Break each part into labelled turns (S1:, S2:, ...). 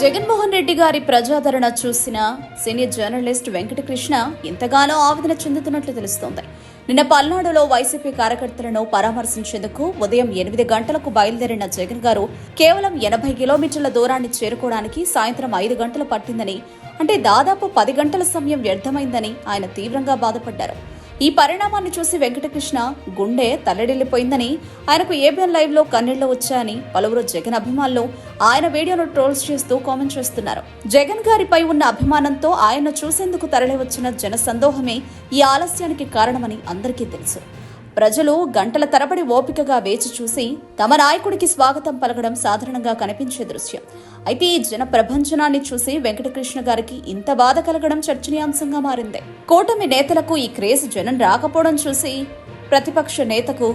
S1: జగన్మోహన్ రెడ్డి గారి ప్రజాదరణ చూసిన సీనియర్ జర్నలిస్ట్ వెంకటకృష్ణ ఎంతగానో ఆవేదన చెందుతున్నట్లు తెలుస్తోంది. నిన్న పల్నాడులో వైసీపీ కార్యకర్తలను పరామర్శించేందుకు ఉదయం ఎనిమిది గంటలకు బయలుదేరిన జగన్ గారు కేవలం ఎనభై కిలోమీటర్ల దూరాన్ని చేరుకోవడానికి సాయంత్రం ఐదు గంటలు పట్టిందని అంటే దాదాపు పది గంటల సమయం వ్యర్థమైందని ఆయన తీవ్రంగా బాధపడ్డారు. ఈ పరిణామాన్ని చూసి వెంకటకృష్ణ గుండె తల్లడిల్లిపోయిందని ఆయనకు ఏబిఎన్ లైవ్లో కన్నీళ్ళు వచ్చాయని పలువురు జగన్ అభిమానులు ఆయన వీడియోను ట్రోల్స్ చేస్తూ కామెంట్ చేస్తున్నారు. జగన్ గారిపై ఉన్న అభిమానంతో ఆయన చూసేందుకు తరలివచ్చిన జన సందోహమే ఈ ఆలస్యానికి కారణమని అందరికీ తెలుసు. ప్రజలు గంటల తరబడి ఓపికగా వేచి చూసి తమ నాయకుడికి స్వాగతం పలకడం సాధారణంగా కనిపించే దృశ్యం. అయితే ఈ జన ప్రభంజనాన్ని చూసి వెంకటకృష్ణ గారికి ఇంత బాధ కలగడం చర్చనీయాంశంగా మారింది. కూటమి నేతలకు ఈ క్రేజ్ జనం రాకపోవడం చూసి ప్రతిపక్ష నేతకు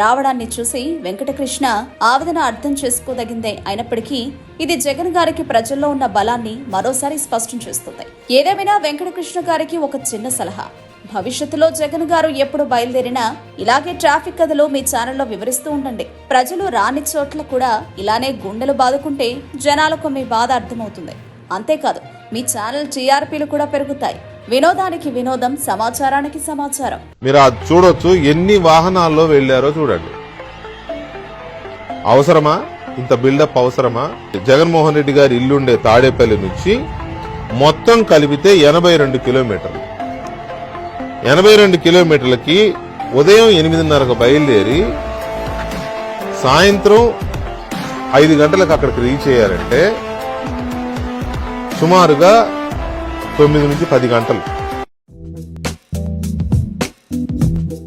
S1: రావడాన్ని చూసి వెంకటకృష్ణ ఆవేదన అర్థం చేసుకోదగిందే అయినప్పటికీ ఇది జగన్ గారికి ప్రజల్లో ఉన్న బలాన్ని మరోసారి స్పష్టం చేస్తుంది. ఏదేమైనా వెంకటకృష్ణ గారికి ఒక చిన్న సలహా. భవిష్యత్తులో జగన్ గారు ఎప్పుడు బయలుదేరినా ఇలాగే ట్రాఫిక్ కథలు మీ ఛానల్లో వివరిస్తూ ఉండండి. ప్రజలు రాని చోట్ల కూడా ఇలానే గుండెలు బాదుకుంటే జనాలకు మీ బాధ అర్థమవుతుంది. అంతేకాదు మీ ఛానల్ టీఆర్పీలు కూడా పెరుగుతాయి. వినోదానికి వినోదం సమాచారానికి సమాచారం.
S2: మీరు అది చూడొచ్చు ఎన్ని వాహనాల్లో వెళ్ళారో చూడండి. అవసరమా? ఇంత బిల్డప్ అవసరమా? జగన్మోహన్ రెడ్డి గారి ఇల్లుండే తాడేపల్లి నుంచి మొత్తం కలిపితే ఎనభై రెండు కిలోమీటర్లు. ఎనభై రెండు కిలోమీటర్లకి ఉదయం ఎనిమిదిన్నరకు బయలుదేరి సాయంత్రం ఐదు గంటలకు అక్కడికి రీచ్ అయ్యారంటే సుమారుగా తొమ్మిది నుంచి పది గంటలు.